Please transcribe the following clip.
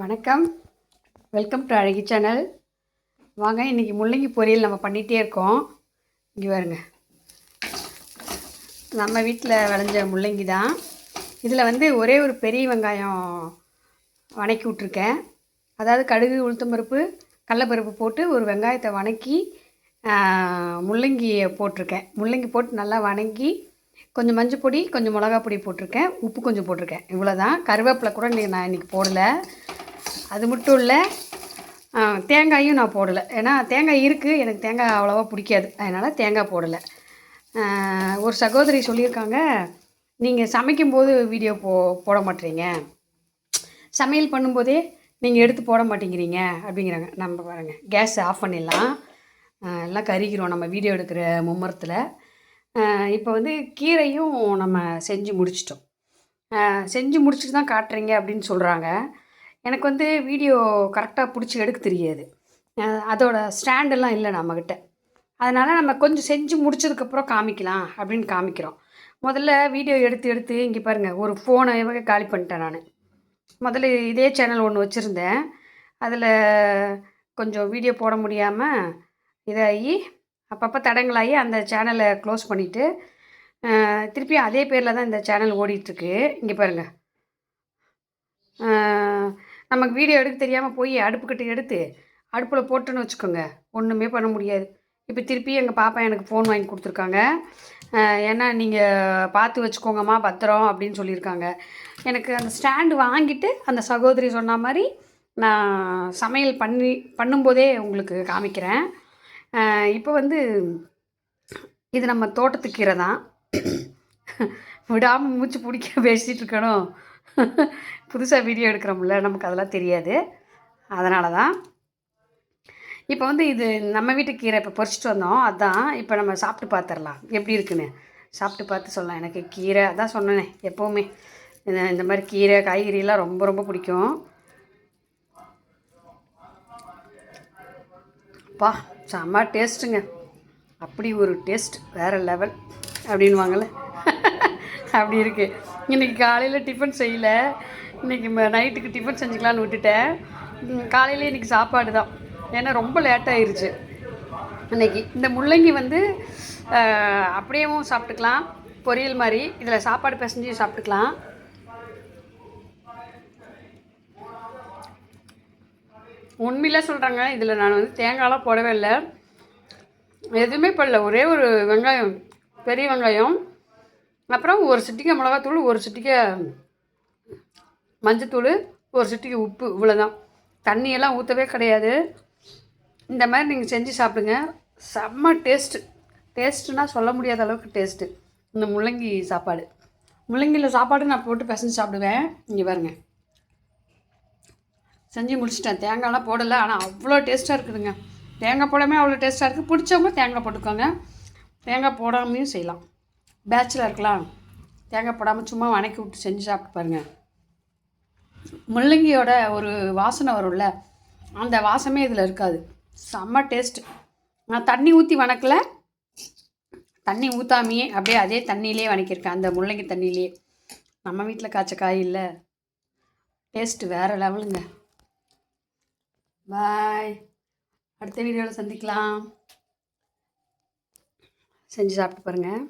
வணக்கம். Welcome to அழகி channel வாங்க இன்றைக்கி முள்ளங்கி பொரியல் நம்ம பண்ணிகிட்டே இருக்கோம். இங்கே பாருங்க. நம்ம வீட்டில் விளைஞ்ச முள்ளங்கி தான். இதில் வந்து ஒரே ஒரு பெரிய வெங்காயம் வணக்கி விட்ருக்கேன் அதாவது கடுகு உளுத்தம்பருப்பு கடலப்பருப்பு போட்டு ஒரு வெங்காயத்தை வணக்கி முள்ளங்கியை போட்டிருக்கேன். முள்ளங்கி போட்டு நல்லா வணங்கி கொஞ்சம் மஞ்சள் பொடி கொஞ்சம் மிளகா பொடி போட்டிருக்கேன். உப்பு கொஞ்சம் போட்டிருக்கேன். இவ்வளோ தான் கருவேப்பிலை கூட நான் இன்றைக்கி போடலை. அது மட்டும் இல்லை தேங்காயும் நான் போடலை. ஏன்னா தேங்காய் இருக்குது எனக்கு தேங்காய் அவ்வளோவா பிடிக்காது. அதனால் தேங்காய் போடலை. ஒரு சகோதரி சொல்லியிருக்காங்க நீங்கள் சமைக்கும்போது வீடியோ போ போட மாட்டீங்க. சமையல் பண்ணும்போதே நீங்கள் எடுத்து போட மாட்டேங்கிறீங்க. அப்படிங்கிறாங்க. நம்ம பாருங்கள் கேஸ் ஆஃப் பண்ணிடலாம். எல்லாம் கறிக்கிறோம் நம்ம வீடியோ எடுக்கிற மும்மரத்தில். இப்போ வந்து கீரையும் நம்ம செஞ்சு முடிச்சிட்டோம். செஞ்சு முடிச்சுட்டு தான் காட்டுறீங்க அப்படின்னு சொல்கிறாங்க எனக்கு வந்து வீடியோ கரெக்டாக பிடிச்சி எடுக்க தெரியாது. அதோட ஸ்டாண்டெல்லாம் இல்லை நம்மக்கிட்ட அதனால் நம்ம கொஞ்சம் செஞ்சு முடிச்சதுக்கப்புறம் காமிக்கலாம் அப்படின்னு காமிக்கிறோம். முதல்ல வீடியோ எடுத்து எடுத்து இங்கே பாருங்கள் ஒரு ஃபோனை இவங்க காலி பண்ணிட்டேன் நான். முதல்ல இதே சேனல் ஒன்று வச்சுருந்தேன். அதில் கொஞ்சம் வீடியோ போட முடியாமல் இதாகி அப்பப்போ தடங்களாகி அந்த சேனலை க்ளோஸ் பண்ணிவிட்டு திருப்பி அதே பேரில் தான் இந்த சேனல் ஓடிட்டுருக்கு இங்கே பாருங்கள் நமக்கு வீடியோ எடுக்க தெரியாமல் போய் அடுப்புக்கிட்ட எடுத்து அடுப்பில் போட்டோன்னு வச்சுக்கோங்க. ஒன்றுமே பண்ண முடியாது. இப்போ திருப்பி எங்கள் பாப்பா எனக்கு ஃபோன் வாங்கி கொடுத்துருக்காங்க. ஏன்னா நீங்கள் பார்த்து வச்சுக்கோங்கம்மா பத்திரம் அப்படின்னு சொல்லியிருக்காங்க. எனக்கு அந்த ஸ்டாண்டு வாங்கிட்டு அந்த சகோதரி சொன்ன மாதிரி நான் சமையல் பண்ணி பண்ணும்போதே உங்களுக்கு காமிக்கிறேன். இப்போ வந்து இது நம்ம தோட்டத்துக்கீரை தான். விடாமல் மூச்சு பிடிக்க பேசிகிட்டு இருக்கணும். புதுசாக வீடியோ எடுக்கிறோம்ல நமக்கு அதெல்லாம் தெரியாது. அதனால தான் இப்போ வந்து இது நம்ம வீட்டு கீரை இப்போ பொறிச்சிட்டு வந்தோம். அதான் இப்போ நம்ம சாப்பிட்டு பார்த்துடலாம் எப்படி இருக்குன்னு? சாப்பிட்டு பார்த்து சொல்லலாம். எனக்கு கீரை அதான் சொன்னேனே எப்போவுமே. இந்த மாதிரி கீரை காய்கறிலாம் ரொம்ப ரொம்ப பிடிக்கும். பா செம்ம டேஸ்ட்டுங்க அப்படி ஒரு டேஸ்ட் வேறு லெவல் அப்படின்வாங்கள்ல அப்படி இருக்குது இன்றைக்கி காலையில் டிஃபன் செய்யல. இன்றைக்கி நைட்டுக்கு டிஃபன் செஞ்சுக்கலான்னு விட்டுட்டேன். காலையில் இன்றைக்கி சாப்பாடு தான் ஏன்னா ரொம்ப லேட்டாகிருச்சு இன்றைக்கி இந்த முள்ளங்கி வந்து அப்படியேவும் சாப்பிட்டுக்கலாம். பொரியல் மாதிரி. இதில் சாப்பாடு பிசைஞ்சு சாப்பிட்டுக்கலாம். உண்மையில சொல்கிறாங்க இதில் நான் வந்து தேங்காயெலாம் போடவே இல்லை. எதுவுமே போடல. ஒரே ஒரு வெங்காயம் பெரிய வெங்காயம். அப்புறம் ஒரு சிட்டிக்கை மிளகாத்தூள் ஒரு சிட்டிக்கை மஞ்சத்தூள் ஒரு சிட்டிக்கு உப்பு இவ்வளோதான் தண்ணியெல்லாம் ஊற்றவே கிடையாது. இந்த மாதிரி நீங்கள் செஞ்சு சாப்பிடுங்க. செம்ம டேஸ்ட்டு டேஸ்ட்டுனா சொல்ல முடியாத அளவுக்கு டேஸ்ட்டு இந்த முள்ளங்கி சாப்பாடு. முள்ளங்கியில் சாப்பாடு நான் போட்டு பிசைஞ்சு சாப்பிடுவேன். இங்கே பாருங்க. செஞ்சு முடிச்சிட்டேன். தேங்காய்லாம் போடலை. ஆனால் அவ்வளோ டேஸ்ட்டாக இருக்குதுங்க. தேங்காய் போடாமல் அவ்வளோ டேஸ்ட்டாக இருக்குது பிடிச்சவங்க தேங்காய் போட்டுக்கோங்க. தேங்காய் போடாமையும் செய்யலாம். பேச்சுலருக்கெலாம் இருக்கலாம். தேங்காய் போடாமல் சும்மா வணக்கி விட்டு செஞ்சு சாப்பிட்டு பாருங்கள் முள்ளங்கியோட ஒரு வாசனை வரும்ல அந்த வாசமே இதில் இருக்காது. செம்ம டேஸ்ட்டு நான் தண்ணி ஊற்றி வணக்கல. தண்ணி ஊற்றாமையே அப்படியே அதே தண்ணியிலே வணக்கியிருக்கேன் அந்த முள்ளங்கி தண்ணியிலே. நம்ம வீட்டில் காய்ச்ச காய் இல்லை. டேஸ்ட்டு வேறு லெவலுங்க. பாய் அடுத்த வீடியோவில் சந்திக்கலாம். செஞ்சு சாப்பிட்டு பாருங்கள்